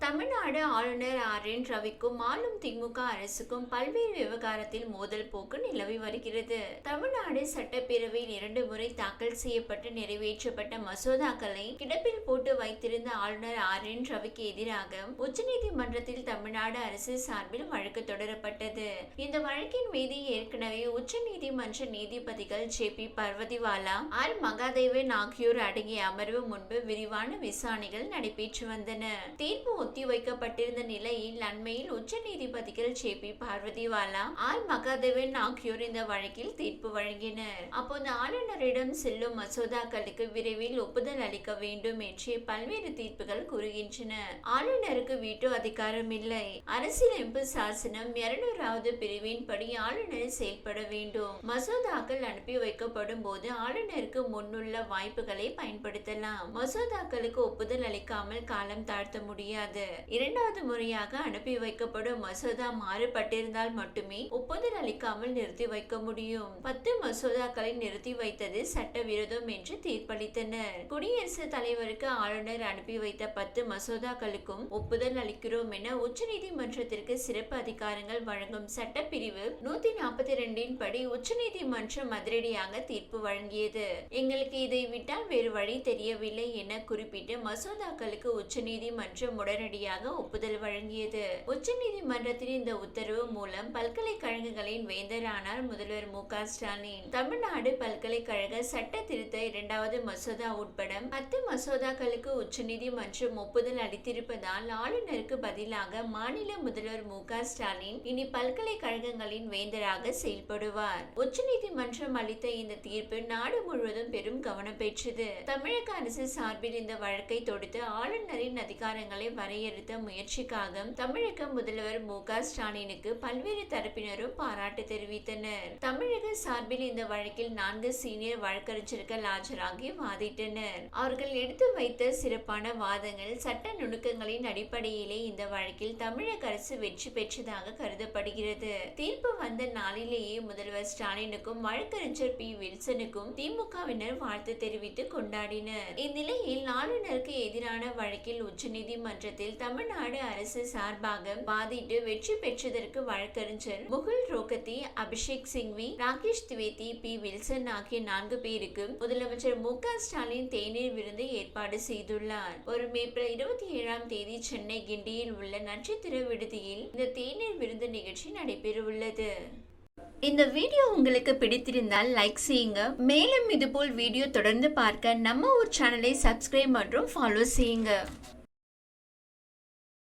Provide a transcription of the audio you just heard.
தமிழ்நாடு ஆளுநர் R N ரவிக்கும் ஆளும் திமுக அரசுக்கும் பல்வேறு விவகாரத்தில் மோதல் போக்கு நிலவி வருகிறது. தமிழ்நாடு சட்டப்பேரவையில் இரண்டு முறை தாக்கல் செய்யப்பட்டு நிறைவேற்றப்பட்ட மசோதாக்களை கிடப்பில் போட்டு வைத்திருந்த ஆளுநர் ஆர் என் ரவிக்கு எதிராக உச்சநீதிமன்றத்தில் தமிழ்நாடு அரசு சார்பில் வழக்கு தொடரப்பட்டது. இந்த வழக்கின் மீது ஏற்கனவே உச்சநீதிமன்ற நீதிபதிகள் J B Pardiwala R Mahadevan ஆகியோர் அடங்கிய அமர்வு முன்பு விரிவான விசாரணைகள் நடைபெற்று வந்தன. தீர்ப்பு ஒத்திவைக்கப்பட்டிருந்த நிலையில் அண்மையில் உச்ச நீதிபதிகள் J B Pardiwala R. Mahadevan ஆகியோர் இந்த வழக்கில் தீர்ப்பு வழங்கினர். அப்போது ஆளுநரிடம் செல்லும் மசோதாக்களுக்கு விரைவில் ஒப்புதல் அளிக்க வேண்டும் என்று பல்வேறு தீர்ப்புகள் கூறுகின்றன. ஆளுநருக்கு வீட்டு அதிகாரம் இல்லை அரசியலமைப்பு சாசனம் இருநூறாவது பிரிவின் படி ஆளுநர் செயல்பட வேண்டும். மசோதாக்கள் அனுப்பி வைக்கப்படும் போது ஆளுநருக்கு முன்னுள்ள வாய்ப்புகளை பயன்படுத்தலாம். மசோதாக்களுக்கு ஒப்புதல் அளிக்காமல் காலம் தாழ்த்த முடியாது. இரண்டாவது முறையாக அனுப்பி வைக்கப்படும் மசோதா மாறுபட்டிருந்தால் மட்டுமே ஒப்புதல் அளிக்காமல் நிறுத்தி வைக்க முடியும். பத்து மசோதாக்களை நிறுத்தி வைத்தது சட்டவிரோதம் என்று தீர்ப்பளித்தனர். குடியரசுத் தலைவருக்கு ஆளுநர் அனுப்பி வைத்த பத்து மசோதாக்களுக்கும் ஒப்புதல் அளிக்கிறோம் என உச்சநீதிமன்றத்திற்கு சிறப்பு அதிகாரங்கள் வழங்கும் சட்டப்பிரிவு நூத்தி நாற்பத்தி ரெண்டின் படி உச்சநீதிமன்றம் அதிரடியாக தீர்ப்பு வழங்கியது. எங்களுக்கு இதை விட்டால் வேறு வழி தெரியவில்லை என குறிப்பிட்டு மசோதாக்களுக்கு உச்சநீதிமன்றம் உடனடியாக ஒப்புதல் வழங்கியது. உச்சநீதிமன்றத்தின் இந்த உத்தரவு மூலம் பல்கலைக்கழகங்களின் வேந்தரானார் முதல்வர் மு க ஸ்டாலின். தமிழ்நாடு பல்கலைக்கழக சட்ட திருத்த இரண்டாவது மசோதா உட்பட பத்து மசோதாக்களுக்கு உச்சநீதிமன்றம் ஒப்புதல் அளித்திருப்பதால் ஆளுநருக்கு பதிலாக மாநில முதல்வர் மு க ஸ்டாலின் இனி பல்கலைக்கழகங்களின் வேந்தராக செயல்படுவார். உச்சநீதிமன்றம் அளித்த இந்த தீர்ப்பு நாடு முழுவதும் பெரும் கவனம் பெற்றது. தமிழக அரசு சார்பில் இந்த வழக்கை தொடுத்து ஆளுநரின் அதிகாரங்களை வரை வரையறுத்த முயற்சிக்காக தமிழக முதல்வர் மு க ஸ்டாலினுக்கு பல்வேறு தரப்பினரும் பாராட்டு தெரிவித்தனர். தமிழக சார்பில் இந்த வழக்கில் நான்கு சீனியர் வழக்கறிஞர்கள் ஆஜராகி வாதிட்டனர். அவர்கள் எடுத்து வைத்த சிறப்பான வாதங்கள் சட்ட நுணுக்கங்களின் அடிப்படையிலே இந்த வழக்கில் தமிழக அரசு வெற்றி பெற்றதாக கருதப்படுகிறது. தீர்ப்பு வந்த நாளிலேயே முதல்வர் ஸ்டாலினுக்கும் வழக்கறிஞர் பி. வில்சனுக்கும் திமுகவினர் வாழ்த்து தெரிவித்து கொண்டாடினர். இந்நிலையில் ஆளுநருக்கு எதிரான வழக்கில் உச்சநீதிமன்றத்தில் தமிழ்நாடு அரசு சார்பாக வாதிட்டு வெற்றி பெற்றதற்கு வழக்கறிஞர் முகுல் ரோகத்தி அபிஷேக் சிங்வி ராகேஷ் திவேதி பி. வில்சன் ஆகிய நான்கு பேருக்கு முதலமைச்சர் மு. க. ஸ்டாலின் தேநீர் விருந்து ஏற்பாடு செய்துள்ளார். வரும் ஏப்ரல் இருபத்தி ஏழாம் தேதி சென்னை கிண்டியில் உள்ள நட்சத்திர விடுதியில் இந்த தேநீர் விருந்து நிகழ்ச்சி நடைபெறவுள்ளது. இந்த வீடியோ உங்களுக்கு பிடித்திருந்தால் லைக் செய்யுங்க. மேலும் இதுபோல் வீடியோ தொடர்ந்து பார்க்க நம்ம ஒரு சேனலை சப்ஸ்கிரைப் மற்றும் ஃபாலோ செய்யுங்க.